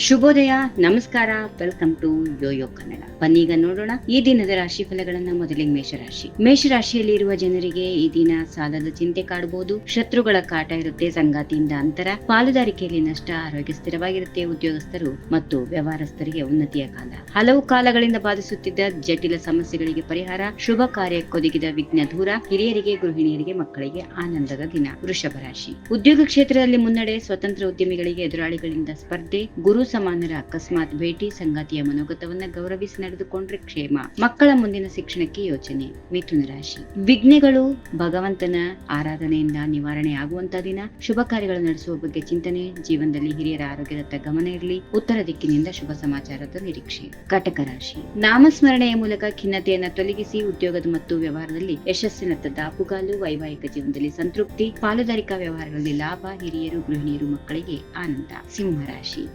ಶುಭೋದಯ, ನಮಸ್ಕಾರ welcome to Yoyo Kannada ಬನ್ನೀಗ ನೋಡೋಣ ಈ ದಿನದ ರಾಶಿ ಫಲಗಳನ್ನ ಮೊದಲಿಗೆ ಮೇಷರಾಶಿ. ಮೇಷರಾಶಿಯಲ್ಲಿ ಇರುವ ಜನರಿಗೆ ಈ ದಿನ ಸಾಲದ ಚಿಂತೆ ಕಾಡಬಹುದು ಶತ್ರುಗಳ ಕಾಟ ಇರುತ್ತೆ ಸಂಗಾತಿಯಿಂದ ಅಂತರ. ಪಾಲುದಾರಿಕೆಯಲ್ಲಿ ನಷ್ಟ, ಆರೋಗ್ಯ ಸ್ಥಿರವಾಗಿರುತ್ತೆ ಉದ್ಯೋಗಸ್ಥರು ಮತ್ತು ವ್ಯವಹಾರಸ್ಥರಿಗೆ ಉನ್ನತಿಯ ಕಾಲ. ಹಲವು ಕಾಲಗಳಿಂದ ಬಾಧಿಸುತ್ತಿದ್ದ ಜಟಿಲ ಸಮಸ್ಯೆಗಳಿಗೆ ಪರಿಹಾರ, ಶುಭ ಕಾರ್ಯಕ್ಕೊದಗಿದ ವಿಘ್ನ ದೂರ, ಹಿರಿಯರಿಗೆ, ಗೃಹಿಣಿಯರಿಗೆ, ಮಕ್ಕಳಿಗೆ ಆನಂದದ ದಿನ. ವೃಷಭ ರಾಶಿ. ಉದ್ಯೋಗ ಕ್ಷೇತ್ರದಲ್ಲಿ ಮುನ್ನಡೆ, ಸ್ವತಂತ್ರ ಉದ್ಯಮಿಗಳಿಗೆ ಎದುರಾಳಿಗಳಿಂದ ಸ್ಪರ್ಧೆ, ಗುರು ಸಮಾನರ ಅಕಸ್ಮಾತ್ ಭೇಟಿ ಸಂಗಾತಿಯ ಮನೋಗತವನ್ನ ಗೌರವಿಸಿ ನಡೆದುಕೊಂಡ್ರೆ ಕ್ಷೇಮ. ಮಕ್ಕಳ ಮುಂದಿನ ಶಿಕ್ಷಣಕ್ಕೆ ಯೋಚನೆ. ಮಿಥುನ ರಾಶಿ. ವಿಘ್ನೆಗಳು, ಭಗವಂತನ ಆರಾಧನೆಯಿಂದ ನಿವಾರಣೆ ಆಗುವಂತ ದಿನ. ಶುಭ ಕಾರ್ಯಗಳು ನಡೆಸುವ ಬಗ್ಗೆ ಚಿಂತನೆ. ಜೀವನದಲ್ಲಿ ಹಿರಿಯರ ಆರೋಗ್ಯದತ್ತ ಗಮನ ಇರಲಿ. ಉತ್ತರ ದಿಕ್ಕಿನಿಂದ ಶುಭ ಸಮಾಚಾರದ ನಿರೀಕ್ಷೆ. ಕಟಕ ರಾಶಿ. ನಾಮಸ್ಮರಣೆಯ ಮೂಲಕ ಖಿನ್ನತೆಯನ್ನ ತೊಲಗಿಸಿ ಉದ್ಯೋಗದ ಮತ್ತು ವ್ಯವಹಾರದಲ್ಲಿ ಯಶಸ್ಸಿನತ್ತ ದಾಪುಗಾಲು, ವೈವಾಹಿಕ ಜೀವನದಲ್ಲಿ ಸಂತೃಪ್ತಿ, ಪಾಲುದಾರಿಕಾ ವ್ಯವಹಾರಗಳಲ್ಲಿ ಲಾಭ, ಹಿರಿಯರು, ಗೃಹಿಣಿಯರು, ಮಕ್ಕಳಿಗೆ ಆನಂದ. ಸಿಂಹರಾಶಿ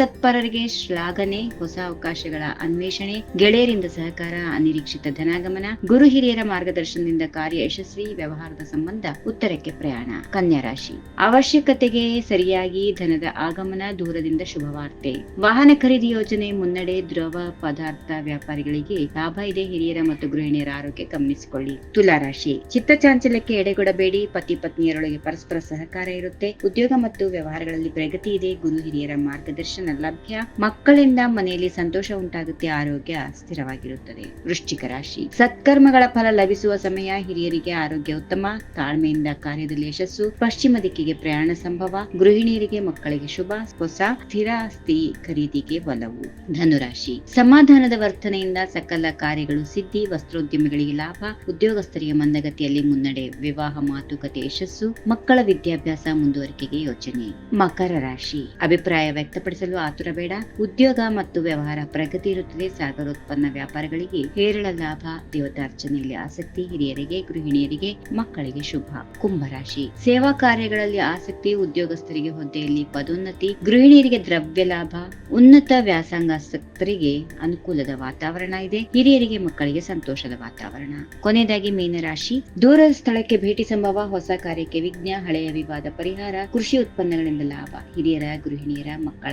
ಕಾರ್ಯತತ್ಪರರಿಗೆ ಶ್ಲಾಘನೆ, ಹೊಸ ಅವಕಾಶಗಳ ಅನ್ವೇಷಣೆ, ಗೆಳೆಯರಿಂದ ಸಹಕಾರ, ಅನಿರೀಕ್ಷಿತ ಧನಾಗಮನ, ಗುರು ಹಿರಿಯರ ಮಾರ್ಗದರ್ಶನದಿಂದ ಕಾರ್ಯ ಯಶಸ್ವಿ ವ್ಯವಹಾರದ ಸಂಬಂಧ ಉತ್ತರಕ್ಕೆ ಪ್ರಯಾಣ. ಕನ್ಯಾ ರಾಶಿ. ಅವಶ್ಯಕತೆಗೆ ಸರಿಯಾಗಿ ಧನದ ಆಗಮನ, ದೂರದಿಂದ ಶುಭವಾರ್ತೆ. ವಾಹನ ಖರೀದಿ ಯೋಜನೆ ಮುನ್ನಡೆ, ದ್ರವ ಪದಾರ್ಥ ವ್ಯಾಪಾರಿಗಳಿಗೆ ಲಾಭ ಇದೆ. ಹಿರಿಯರ ಮತ್ತು ಗೃಹಿಣಿಯರ ಆರೋಗ್ಯ ಗಮನಿಸಿಕೊಳ್ಳಿ. ತುಲಾರಾಶಿ ಚಿತ್ತಚಾಂಚಲ್ಯಕ್ಕೆ ಎಡೆಗೊಡಬೇಡಿ. ಪತಿ ಪತ್ನಿಯರೊಳಗೆ ಪರಸ್ಪರ ಸಹಕಾರ ಇರುತ್ತೆ. ಉದ್ಯೋಗ ಮತ್ತು ವ್ಯವಹಾರಗಳಲ್ಲಿ ಪ್ರಗತಿ ಇದೆ. ಗುರು ಹಿರಿಯರ ಮಾರ್ಗದರ್ಶನ ಲಭ್ಯ, ಮಕ್ಕಳಿಂದ ಮನೆಯಲ್ಲಿ ಸಂತೋಷ ಉಂಟಾಗುತ್ತೆ, ಆರೋಗ್ಯ ಸ್ಥಿರವಾಗಿರುತ್ತದೆ. ವೃಶ್ಚಿಕ ರಾಶಿ. ಸತ್ಕರ್ಮಗಳ ಫಲ ಲಭಿಸುವ ಸಮಯ ಹಿರಿಯರಿಗೆ ಆರೋಗ್ಯ ಉತ್ತಮ, ತಾಳ್ಮೆಯಿಂದ ಕಾರ್ಯದಲ್ಲಿ ಯಶಸ್ಸು, ಪಶ್ಚಿಮ ದಿಕ್ಕಿಗೆ ಪ್ರಯಾಣ ಸಂಭವ, ಗೃಹಿಣಿಯರಿಗೆ ಮಕ್ಕಳಿಗೆ ಶುಭ, ಹೊಸ, ಸ್ಥಿರ ಆಸ್ತಿ ಖರೀದಿಗೆ ಒಲವು. ಧನುರಾಶಿ. ಸಮಾಧಾನದ ವರ್ತನೆಯಿಂದ ಸಕಲ ಕಾರ್ಯಗಳು ಸಿದ್ಧಿ, ವಸ್ತ್ರೋದ್ಯಮಿಗಳಿಗೆ ಲಾಭ, ಉದ್ಯೋಗಸ್ಥರಿಗೆ ಮಂದಗತಿಯಲ್ಲಿ ಮುನ್ನಡೆ, ವಿವಾಹ ಮಾತುಕತೆ ಯಶಸ್ಸು, ಮಕ್ಕಳ ವಿದ್ಯಾಭ್ಯಾಸ ಮುಂದುವರಿಕೆಗೆ ಯೋಚನೆ. ಮಕರ ರಾಶಿ. ಅಭಿಪ್ರಾಯ ವ್ಯಕ್ತಪಡಿಸಲು ಆತುರ ಬೇಡ. ಉದ್ಯೋಗ ಮತ್ತು ವ್ಯವಹಾರ ಪ್ರಗತಿ ಇರುತ್ತದೆ. ಸಾಗರ ಉತ್ಪನ್ನ ವ್ಯಾಪಾರಗಳಿಗೆ ಹೇರಳ ಲಾಭ ದೇವತಾರ್ಚನೆಯಲ್ಲಿ ಆಸಕ್ತಿ, ಹಿರಿಯರಿಗೆ, ಗೃಹಿಣಿಯರಿಗೆ, ಮಕ್ಕಳಿಗೆ ಶುಭ. ಕುಂಭರಾಶಿ. ಸೇವಾ ಕಾರ್ಯಗಳಲ್ಲಿ ಆಸಕ್ತಿ, ಉದ್ಯೋಗಸ್ಥರಿಗೆ ಹುದ್ದೆಯಲ್ಲಿ ಪದೋನ್ನತಿ, ಗೃಹಿಣಿಯರಿಗೆ ದ್ರವ್ಯ ಲಾಭ, ಉನ್ನತ ವ್ಯಾಸಂಗಾಸಕ್ತರಿಗೆ ಅನುಕೂಲದ ವಾತಾವರಣ ಇದೆ. ಹಿರಿಯರಿಗೆ ಮಕ್ಕಳಿಗೆ ಸಂತೋಷದ ವಾತಾವರಣ. ಕೊನೆಯದಾಗಿ ಮೀನರಾಶಿ. ದೂರದ ಸ್ಥಳಕ್ಕೆ ಭೇಟಿ ಸಂಭವ, ಹೊಸ ಕಾರ್ಯಕ್ಕೆ ವಿಘ್ನ, ಹಳೆಯ ವಿವಾದ ಪರಿಹಾರ, ಕೃಷಿ ಉತ್ಪನ್ನಗಳಿಂದ ಲಾಭ. ಹಿರಿಯರ, ಗೃಹಿಣಿಯರ, ಮಕ್ಕಳ